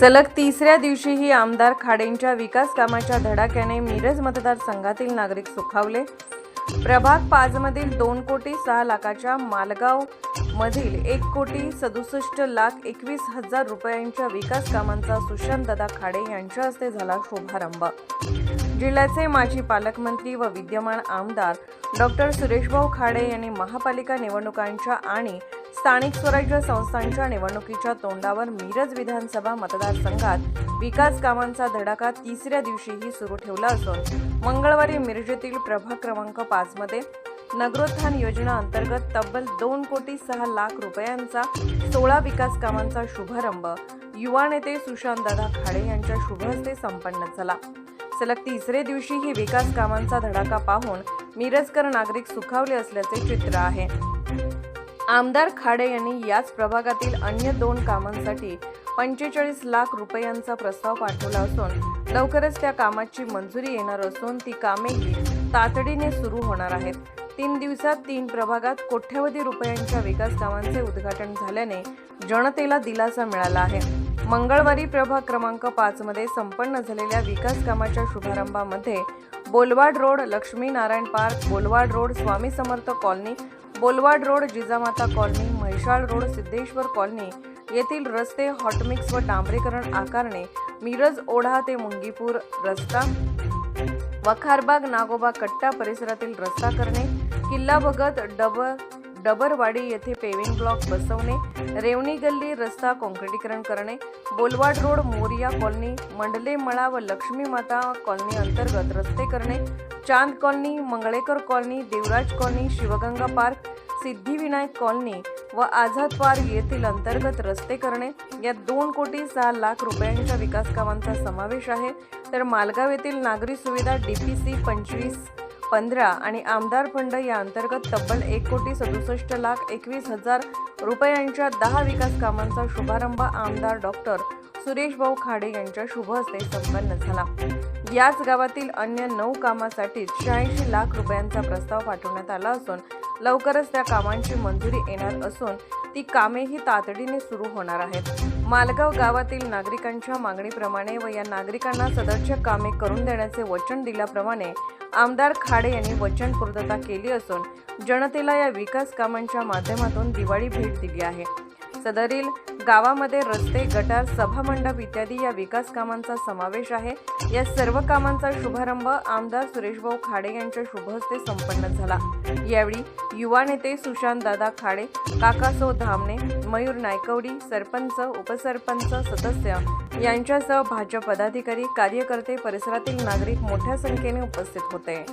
सलग तिसऱ्या दिवशीही आमदार खाडेंच्या विकास कामाच्या धडाक्याने मिरज मतदारसंघातील नागरिक सुखावले. प्रभाग पाचमधील दोन कोटी सहा लाखाच्या मालगाव मधील एक कोटी सदुसष्ट लाख एकवीस हजार रुपयांच्या विकास कामांचा सुशांतदादा खाडे यांच्या हस्ते झाला शुभारंभ. जिल्ह्याचे माजी पालकमंत्री व विद्यमान आमदार डॉक्टर सुरेशभाऊ खाडे यांनी महापालिका निवडणुकांच्या आणि स्थानिक स्वराज्य संस्थांच्या निवडणुकीच्या तोंडावर मिरज विधानसभा मतदारसंघात विकास कामांचा धडाका तिसऱ्या दिवशीही सुरू ठेवला असून मंगळवारी मिरजेतील प्रभाग क्रमांक पाचमध्ये नगरोत्थान योजना अंतर्गत तब्बल दोन कोटी सहा लाख रुपयांचा सोळा विकास कामांचा शुभारंभ युवा नेते सुशांतदादा खाडे यांच्या शुभहस्ते संपन्न झाला. सलग तिसरे दिवशीही विकास कामांचा धडाका पाहून मिरजकर नागरिक सुखावले असल्याचे चित्र आहे. आमदार खाडे यांनी याच प्रभागातील अन्य दोन कामांसाठी पंचेचाळीस लाख रुपयांचा प्रस्ताव पाठवला असून लवकरच त्या कामाची मंजुरी येणार असून ती कामेही तातडीने सुरू होणार आहेत. तीन दिवसात तीन प्रभागात कोट्यवधी रुपयांच्या विकास कामांचे उद्घाटन झाल्याने जनतेला दिलासा मिळाला आहे. मंगळवारी प्रभाग क्रमांक पाच मध्ये संपन्न झालेल्या विकास कामाच्या शुभारंभामध्ये Bolwad road Laxminarayan park Bolwad road Swami Samarth colony Bolwad road Jijamata colony Mhaisal road Siddheshwar colony येथील रस्ते हॉटमिक्स व डांबरीकरण आकारणे मिरज ओढा ते मुंगीपूर रस्ता वखारबाग नागोबा कट्टा परिसरातील रस्ता करणे किल्ला भगत डब डबरवाडी येथे पेविंग ब्लॉक बसवणे रेवणी गल्ली रस्ता काँक्रिटीकरण करणे बोलवाड रोड मोरिया कॉलनी मंडले मळा व लक्ष्मी माता कॉलनी अंतर्गत रस्ते करणे Chand colony Mangalekar colony Devraj colony Shivganga park Siddhivinayak colony व आझाद पार्क येथील अंतर्गत रस्ते करणे. या दोन कोटी सहा लाख रुपयांच्या विकास कामांचा समावेश आहे. तर मालगाव येथील नागरी सुविधा डी पी सी पंचवीस पंधरा आणि आमदार फंड या अंतर्गत तब्बल एक कोटी सदुसष्ट लाख एकवीस हजार रुपयांच्या दहा विकास कामांचा शुभारंभ आमदार डॉक्टर सुरेश भाऊ खाडे यांच्या शुभ हस्ते संपन्न झाला. याच गावातील अन्य नऊ कामासाठी शहाऐंशी लाख रुपयांचा प्रस्ताव पाठवण्यात आला असून लवकरच त्या कामांची मंजुरी येणार असून ती कामेही तातडीने सुरू होणार आहेत. मालगाव गावातील नागरिकांच्या मागणीप्रमाणे व या नागरिकांना सदरच्या कामे करून देण्याचे वचन दिल्याप्रमाणे आमदार खाडे यांनी वचन पूर्तता केली असून जनतेला या विकास कामांच्या माध्यमातून दिवाळी भेट दिली आहे. सदरील गावामध्ये रस्ते गटार सभामंडप इत्यादी या विकास कामांचा समावेश आहे. या सर्व कामांचा शुभारंभ आमदार सुरेशभाऊ खाडे यांच्या शुभहस्ते संपन्न झाला. यावेळी युवा नेते सुशांत दादा खाडे काकासो धामणे मयूर नायकवडी सरपंच उपसरपंच सदस्य यांच्यासह भाजप पदाधिकारी कार्यकर्ते परिसरातील नागरिक मोठ्या संख्येने उपस्थित होते.